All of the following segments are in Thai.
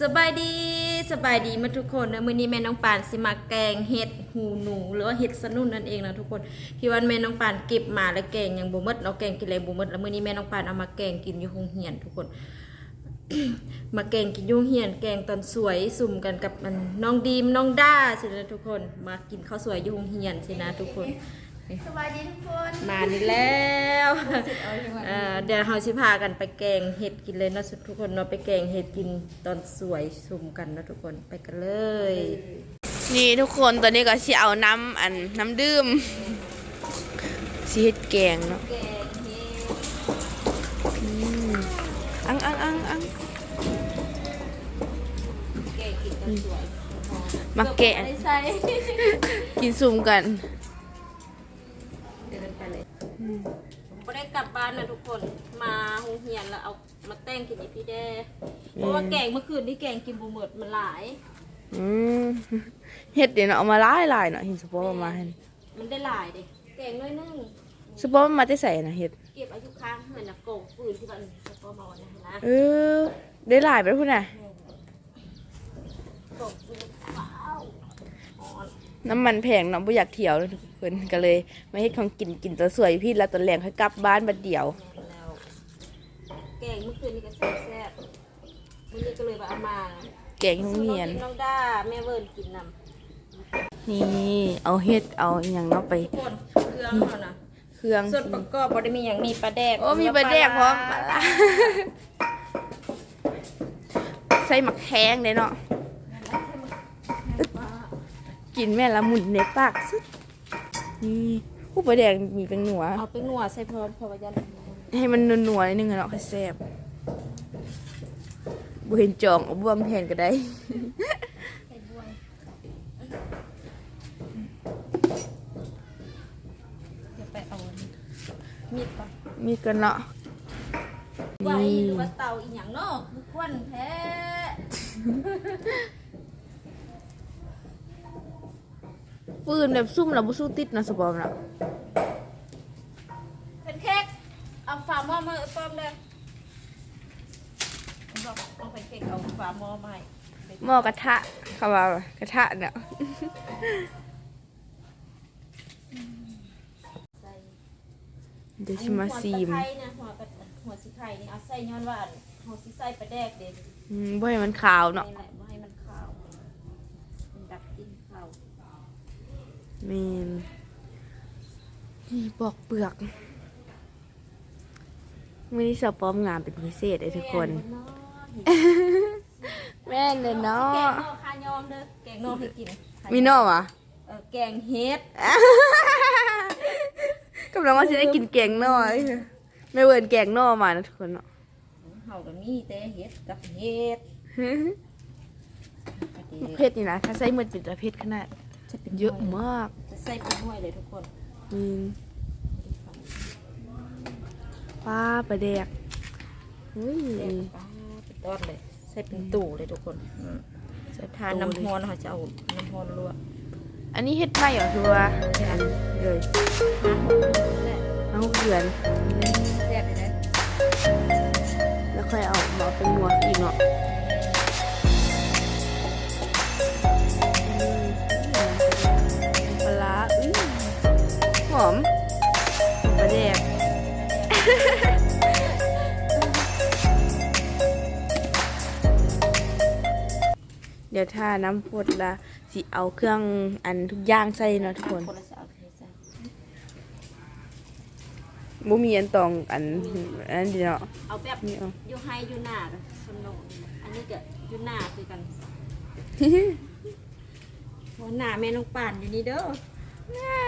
สบายดีสบายดีมาทุกคนนะมื้อนี้แม่น้องปานสิมาแกงเห็ดหูหนูหรือว่าเห็ดสนุ่นนั่นเองนะทุกคนที่วันแม่น้องปานเก็บมาแล้วแกงยังบ่หมดเนาแกงกินอะไรบ่หมดแล้วมื้อนี้แม่น้องปานเอามาแกงกินอยู่โรงเรียนทุกคน มาแกงกินยุ่งเหียนแกงตอนสวยสุ่มกันกับมันน้องดีมน้องด้าสินะทุกคน มากินข้าวสวยยุ่งเหียนสินะทุกคน สวัสดีทุกคนมานี่แล้วเอาจังหวะเอ่อเดี๋ยวเราสิพากันไปแกงเห็ดกินเลยเนาะทุกคนเนาะไปแกงเห็ดกินตอนสวยสุ่มกันเนาะทุกคนไปกันเลย นี่ทุกคนตอนนี้ก็สิเอาน้ำอันน้ำดื่มสิเฮ็ดแกงเนาะแกงเห็ดอังอังอังอังแกงกินตอนสวยมาแกะเกือบบ่ได้ใส่กินซุ่มกันเดินไป เลยผมก็ได้กลับบ้านนะทุกคน มาโรงเรียนแล้วเอามาแต่งกินอีพี่แด้เพราะว่าแกงเมื่อคืนนี่แกงกินบ่หมดมันหลาย อืมเฮ็ดเดี๋ยวเนาะเอามาหลายหลายๆเนาะเห็นสปอร์มาให้มันได้หลายเด็แกงน้อยนึงสปอร์มันมาแต่ใส่นะเฮ็ดเก็บอายุค้างเหมือนนะโกงฟืนที่มันแล้วก็มาวันนี้นะเออได้หลายไปแล้วพุ่นน่ะโกงฟืนว้าวอ่อนน้ำมันแพงเนาะบ่อยากเที่ยวเลย ทุกคนก็เลยมาเฮ็ดของกินกินตัวสวยพี่แล้วตอนแรงค่อยกลับบ้านบัดเดียวแม่นแล้วแกงเมื่อคืนนี้ก็แซ่บแซ่บๆวันนี้ก็เลยว่าเอามาแกงโรงเรียนซื้อน้องด้าแม่เวิร์นกินนำนี่เอาเฮ็ดเอาอหย่างเนาะไปทุกคนเครื่องเขานะเครื่องส่วนประกอบบ่ได้มีอย่างมีปลาแดกโอ้มีปลาแดกพร้อมปลาร้าใส่หมักแข้งเลยเนาะกินแม่ละมุนในปากสุด นี่ผู้ปลาแดกมีเป็นหนัว เอาไปงัวใส่พร้อมเพราะว่ายันให้มันนัวๆนิดนึงอะเนาะค่อยแซ่บบุเห็นจองเอาบวมแทนก็ได้ใส่บวยเดี๋ยวไปเอามีดก่อนมีกันเนาะไว้นี่ หรือว่าเตาอีหยังเนาะคือควันแท้ ฟืนแบบซุ่มเราบุสู้ติดนะสปอมเนาะเป็นเค้กเอาฝาหม้อมาป้อมเลยบอกเอาเป็นเค้กเอาฝาหม้อมาให้หม้อกระทะเขาว่ากระทะเนาะใส่เดี๋ยวชิมาซีมหัวตะไคร้นะหัวกระหัวสีไข่นี่เอาใส่ย้อนว่าหัวสีใส่ปลาแดกเด็ดอืมบ่ให้มันขาวเนาะนี่แหละว่าให้มันขาวมันดับกลิน ขาวแมีนนี่ปอกเปลือกไม่ได้สปอมงามเป็นพิเศษเลยทุกคน แม่นเลยเนาแกงะนอกคายอมเด้อแกงนอกให้กินมีนอกอะเออแกงเฮ็ดกำลังว่าจะได้กินแกงนอกไม่เวิร์นแกงนอกมานะทุกคนเนาะเฮาก็มีแต่เฮ็ดกับเฮ็ดเพชรนี่นะถ้าใส่หมือปิดจะเพชรขนาด จะเป็นเยอะมากจะใส่เป็นหน่วยเลยทุกคนอืมป้าประแดกอุ้ยแกงปลาเป็นต้นเลย ใส่เป็นตู่เลยทุกคนอืมใส่ทานน้ำร้อนเขาจะเอาน้ำร้อนลวกอันนี้เฮ็ดไม่เหรอคือว่าอันเลยน้ำหกนี่แหละเอาเกลือนแซ่บเลยนะแล้วค่อยเอามาเป็นนัวอีกเนาะ เดี๋ยวถ้าน้ำพดละสิเอาเครื่องอันทุกอย่างใส่เนาะทุกคนคนละจะเอาไปใส่บ่มีอันตองอันอันเดียวเนาะเอาแบบนี่เอาอยู่ไฮอยู่หน้ากับสนองอันนี้ก็อยู่หน้าคือกันหัวหน้าแม่น้องป่านอยู่นี่เด้อแม่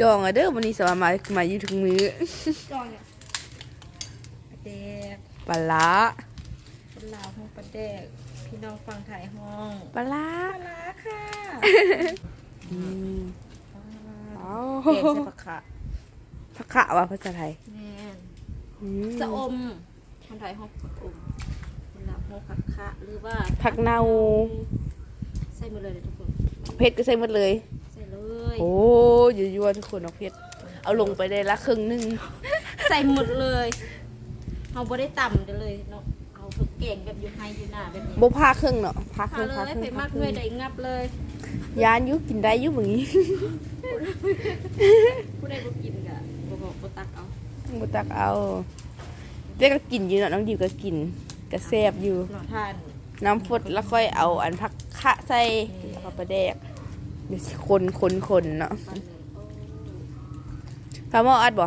จองอะเด้อวันนี้สามารถมามาอยู่ถึงมือจอยอะปลาแดกปลาร้าคนลาวห้องปลาแดก พี่น้องฟังไทยห้องปลาร้าปลาร้าค่ะอืมอ๋อแกงใส่ผักขะผักขะว่าภาษาไทยแม่นอืมจะอมคนไทยห้องผักอมคนลาวห้องผักขะหรือว่าผักเนาใส่หมดเลยทุกคนเพชรก็ใส่หมดเลย ใส่เลย โอ้ยยั่วๆทุกคนเอาเพชรเอาลงไปได้ละครึ่งหนึง ใส่หมดเลย เอาบ่ได้ต่ำเดี๋ยวเลยเนาะเอาเพื่อแกก่งแบบอยู่ไฮอยู่หน้าแบบนี้บ่พาครึ่งเนาะพาคพารึ่งเลพายครึ่งไปมากพาคเลรึ่ยงได้งับเลยยานอยู่กินได้อยู่แบบนี้ ผู้ใดบ่กินก็บ่บอกบ่ตักเอาบ่ตักเอาเด็กก็กินอยู่เนาะน้องดิวก็กินก็แซ่บอยู่หล่อทานน้ำฟดแล้วค่อยเอาอันผักคะใส่ข้าวปลาแดกเดี๋ยวสิคนคนคนเนาะปันเลยโอ้ข้าวหม้ออัดบ่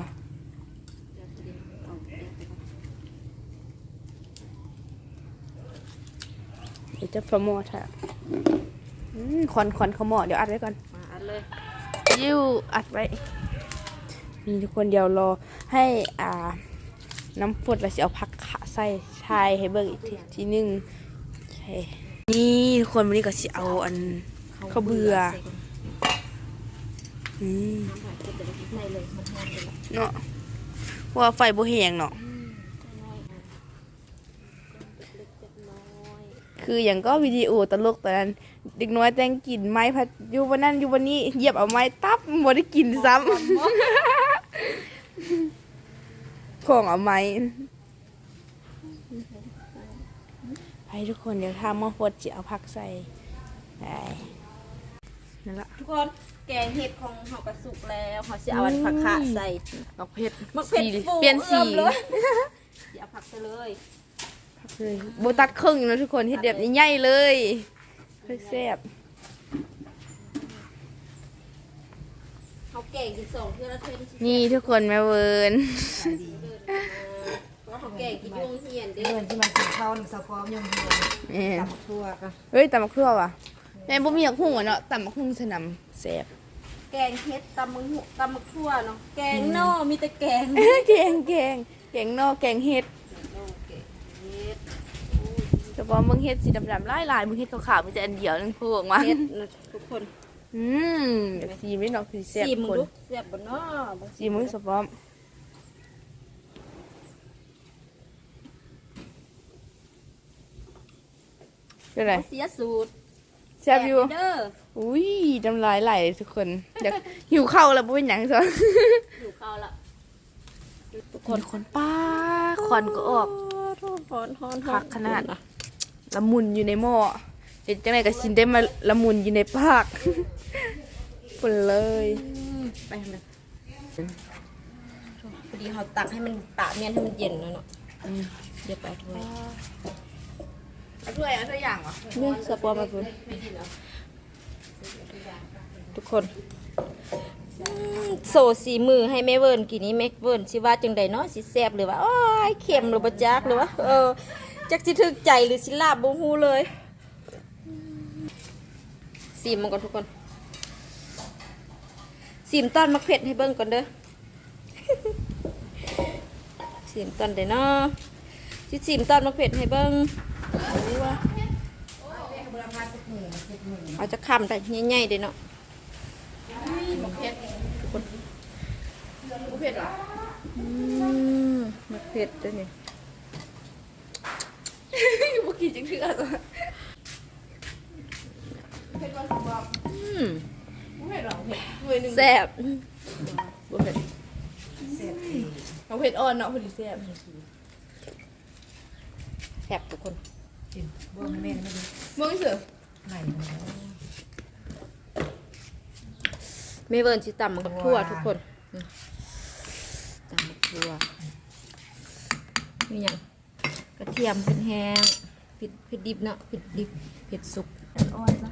เดี๋ยวสิเดี๋ยวเอาเดี๋ยวไปก่อน เดี๋ยว จะข้าวหม้อถ้าอืมควันควันข้าวหม้อเดี๋ยวอัดไว้ก่อนมาอันเลยยิ้วอัดไว้นี่ทุกคนเดี๋ยวรอให้อ่าน้ำฟดแล้วสิเอาผักคะใส่ชายให้เบิ่งอีกทีทีหนึงโอเคนี่ทุกคนวันนี้ก็สิเอาอันข้าวเบื่อใส่ก่อนอืมน้ำผัดก็จะได้ใส่เลยมันหอมเลยล่ะเนาะเพราะว่าไฟบ่แห้งเนาะ อืมน้อยๆอะเล็กๆจักน้อย คืออย่างก็วิดีโอตลกตอนนั้นเด็กน้อยแต่งกินไม้พัดอยู่วันนั้นอยู่วันนี้เหยียบเอาไม้ตับบ่ได้กินซ้ำของเอาไม้ไปทุกคนเดี๋ยวถ้าหม้อฟดจะเอาผักใส่ได้นั่นละทุกคนแกงเห็ดของเฮากระสุกแล้วเขาสิเอาอันผักคะใส่ดอกเผ็ดมักเผ็ดสีฟูเปลี่ยนสีเริ่มเลยสิเอาผักใส่เลย เลยโบตัดครึ่งนะทุกคนเห็ดแบบใหญ่ๆเลยค่อแซ่บเขาแกงกินสองเทื่อละเทื่อที่นี่ทุกคนแม่เวิร์นเพราะว่าเขาแกงกินยุ่งเฮียนเด้เดินที่มากินข้าวสะพร้อมยงเฮียนแม่ตำทั่วก็เฮ้ยตำมะครัวว่ะแม่บ่มีหยักหุ่งอะเนาะตำมะหุ่งสนามแซ่บแกงเห็ดตำมึงหุตำมึกทั่วเนาะแกงนอมีแต่แกงแกงแกงแกงนอแกงเห็ดแกงเห็ด แต่ว่ามึงเห็ดสีดำๆลายๆมึงเห็ดขาวๆมีแต่อันเดียวนึงพวกมาเห็ดนะทุกคน อืมเดี๋ยวสีไม่นอกสีแซ่บสีมึงคนดูแซ่บบ่เนาะสีมึงสปอมเป็นไรเสียสูตรแซ่บอยู่เด้ออุ้ยน้ำลายไหลเลยทุกคนอยากหิวข้าวแล้วบ่เป็นหยังซะอยู่ข้าวละทุกคนคนป้าควันก็ออกฮอนฮอนคักขนาด ละมุนอยู่ในหม้อเห็นจังไดก็ชินได้มาละมุนอยู่ในปากปุ่นเลยไปทำไมพอดีเขาตักให้มันปะเมียนให้มันเย็นแล้วเนาะเดี๋ยวไปถ้วยเอาถ้วยเอาถ้วยอย่างเหรอนี่สปอร์มาคุณทุกคนอืมโซสีมือให้แม่เวิร์นกี่นี้แม่เวิร์นสิว่าจังใดเนาะสิแซ่บหรือว่าโอ้ยเค็มหรือบ่จักหรือว่าเออ จักสิถึกใจหรือสิลาบบ่ฮู้เลยสีมันก่อนทุกคนสีมตอนมักเผ็ดให้เบิ่งก่อนเด้อสีมตอนเด้เนาะสิสีมตอนมักเผ็ดให้เบิ่งดูว่าเอาจะคำแต่ใหญ่ๆเด้เนาะบุเผ็ดบุเผ็ดเหรออืมมักเผ็ดด้วยนี่บุ กินจังเถื่อตัวเผ็ดว่าสบอมอืมบุเผ็ดเหรอเผ็ดถ้วยหนึ่งแซ่บบ่เผ็ดเสร็จเองเอาเผ็ดอ่อนเนาะพอดีแซ่บแซ่บทุกคนกินบ่แม่นไม่ดูมึงเสือไหนแม่เวิร์นสิตำมันกับทั่วทุกคนอืมตำมันทั่วนี่หยังกระเทียมเผ็ดแห้งเผิดผิดดิบเนาะผิดดิบผิดสุกอ่อนนะ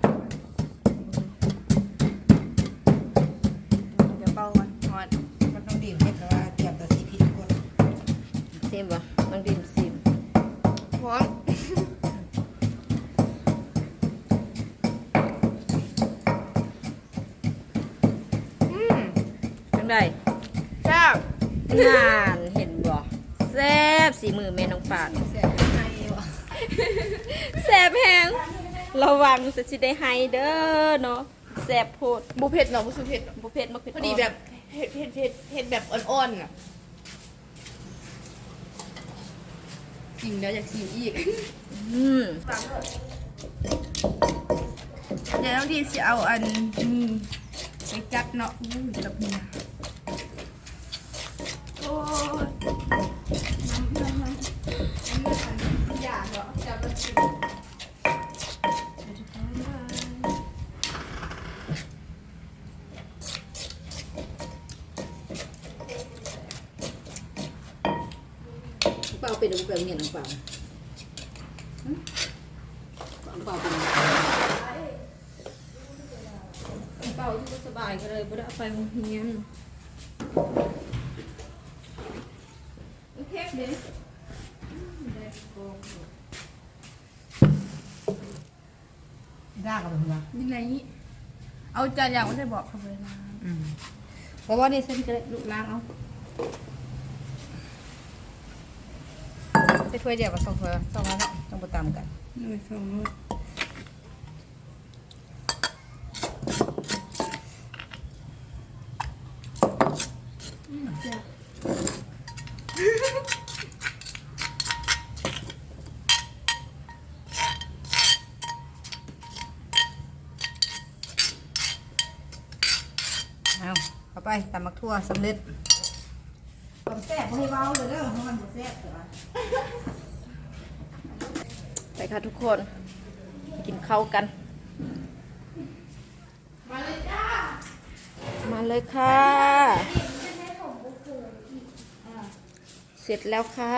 งจะสิได้ไฮเด้อเนาะแซ่บโพดบุเผ็ดเนาะบุสุเผ็ดบ่เผ็ดบ่เผ็ดพอดีแบบเผ็ดเผ็ดเผ็ดเผ็ดแบบอ่อนๆอะกินแล้วอยากชิมอีกอืมเดี๋ยวน้องดีสิเอาอันนี้ไปจัดเนาะอู้ยจับนี่นะโอ้ย ไปเมียนเปล่าเปล่าเป็นเป่าที่สบายก็เลยบ่ได้เอาไปโรงเรียนโอเคเด้ยากกับผมนะยังไงนี่เอาจานอย่างไม่ได้บอกเขาเลยนะเพราะว่านี่เส้นจะลุกล้างเอา ไปถ้วยเดียวกับสองถ้วยสองแล้วต้องไปตามกันหนึ่งสองนู้นเอาเข้าไปตำมักทั่วสำเร็จความ แซ่บให้เบาเลยเด้อเพราะมันบ่แซ่บตัวไปค่ะทุกคน กินข้าวกัน มาเลยจ้ามาเลยค่ะ เสร็จแล้วค่ะ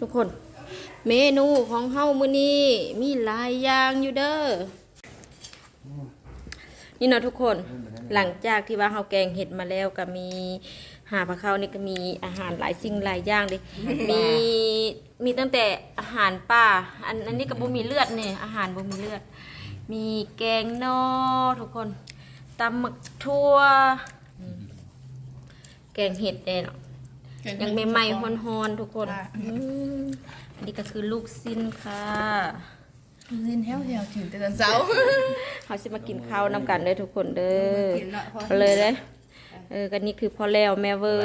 ทุกคน เมนูของเฮามื้อนี้มีหลายอย่างอยู่เด้อ นี่เนาะทุกคน หลังจากที่ว่าเฮาแกงเห็ดมาแล้วก็มีหาปลาเข้านี่ก็มีอาหารหลายสิ่งหลายอย่างเลยมีมีตั้งแต่อาหารป่า อันอันนี้ก็บ่มีเลือดเนี่ยอาหารบ่มีเลือด มีแกงนอทุกคนตำหมึกทั่วอืมแกงเห็ดแน่เนาะยังใหม่ๆฮอนๆทุกคน อืมอันนี้ก็คือลูกสิ้นค่ะลินแถวแถวถึงแต่ตอนเช้าเขาสิมากินข้าวนำกันเด้อทุกคนเด้อกินเนาะพอเอาเลยเด้อเออกันนี่คือพ่อแล้วแม่เวิ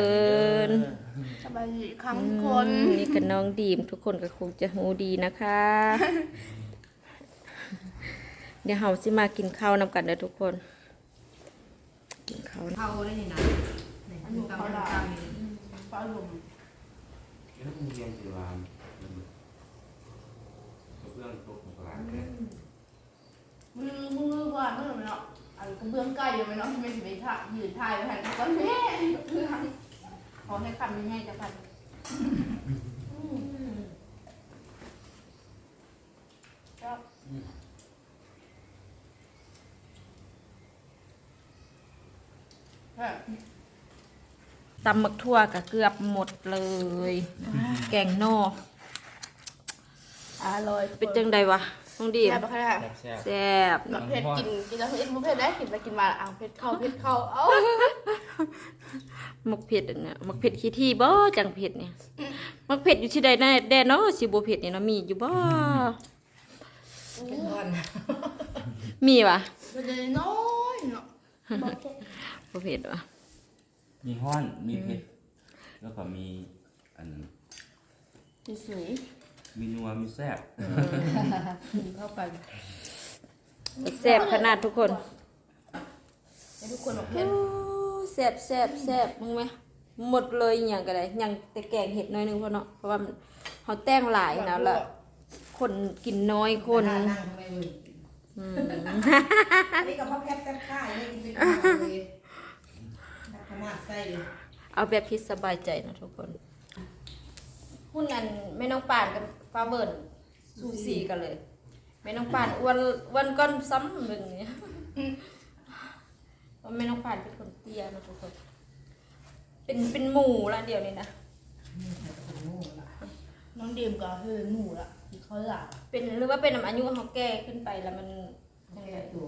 ร์นสบายดีครั้งคนอืมนี่ก็น้องดีมทุกคนก็คงจะหูดีนะคะ เดี๋ยวเราสิมากินข้าวนำกันเด้อทุกคน กินข้าวนะเข้าได้นี่นะอันนี้เขาละฟ้าลมแล้วมึงเรียนสิวามเรื่องตกของหลานแค่มือมือว่าเมื่อไหร่เนาะอันกระเบื้องใกล้ยังไม่เนาะไม่ถึงไปถ่ายยืนถ่ายไปถ่ายก็แม่เพื่อนขอให้คำง่ายๆจะพันครับตำหมักทั่วก็เกือบหมดเลย แกงนอก อร่อยเป็นจังใดวะน้องดีมแซ่บปะคะแซ่บแซ่บแบบเผ็ดกินกินแล้วเผ็ดมุเผ็ดได้กินไปกินมาอะเผ็ดเข้าเผ็ดเข้าเอ้าหมักเผ็ดอันเนี่ยหมักเผ็ดขี้ที่บ่จังเผ็ดเนี่ยหมักเผ็ดอยู่ที่ใดแน่แดนเนาะสิบ่เผ็ดนี่เนาะมีอยู่บ่เป็นวันมีวะมันจะน้อยเนาะบ่เผ็ดวะมีห้อนมีเผ็ดแล้วก็มีอันสวย มีนัวมีแซ่บๆเข้าไปแซ่บขนาดทุกคนให้ทุกคนบอกเผ็ดโอ้แซ่บแซ่บแซ่บมึงไหมหมดเลยอหย่างก็ได้อยังแต่แกงเห็ดน้อยหนึงเพราะเนาะเพราะว่ามันเขาแต่งหลายนะแล้วคนกินน้อยคนนั่งทำไมเลยอืมอันนี้กับพ่อแพทย์แต้มข้าวนี่กินเป็นเลยขนาดไส้เลยเอาแบบที่สบายใจนะทุกคนหุ้นนั้นแม่น้องป่านกับ ฟ้าเบิร์นสูสีกันเลยแม่น้องป่านอ้วนอ้วนก้อนซ้ำมึงเนี่ยเพราะแม่น้องป่านเป็นคนเตี้ยนะทุกคน เป็นเป็นหมูละเดี๋ยวนี้นะน้องเดีมก็คือหมูละที่เขาหลับเป็นหรือว่าเป็นน้ำอายุเขาแก่ขึ้นไปแล้วมันแค่ตัว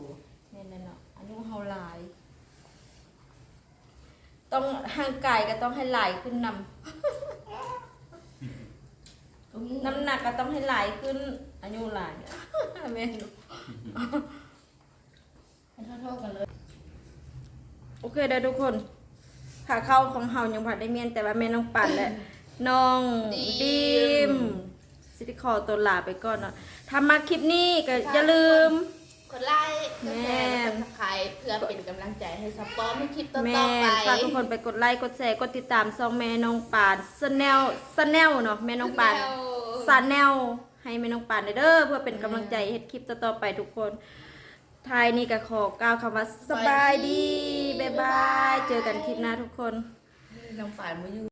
เนี่ยนั่นเนาะอายุเขาหลาย ต้องห่างกายก็ต้องให้หลายขึ้นนำ น้ำหนักก็ต้องให้หลายขึ้น อายุหลายแม่รู้ให้เท่าๆกันเลย โอเคเด้อทุกคนขาเข้าของเฮายังผัดได้เมียนแต่ว่าแม่น้องปั่นและน้องดีมสิติคอตัวลาไปก่อนเนาะถ้ามาคลิปนี้ก็อย่าลืม กดไลค์กดแชร์กดซับสไครต์เพื่อเป็นกำลังใจให้ซัปปอร์ไม่คลิปต่อแม่ๆไป ฝากทุกคนไปกดไลค์กดแชร์กดติดตามซองแม่น้องปานสแนลสแนลเนาะแม่น้องปานสแนลให้แม่น้องปานเด้อเพื่อเป็นกำลังใจเฮ็ดคลิปต่อๆไปทุกคนทายนี่ก็ขอกล่าวคำว่าสบายดีบ๊ายบาย เจอกันคลิปหน้าทุกคน น้องป่านมาอยู่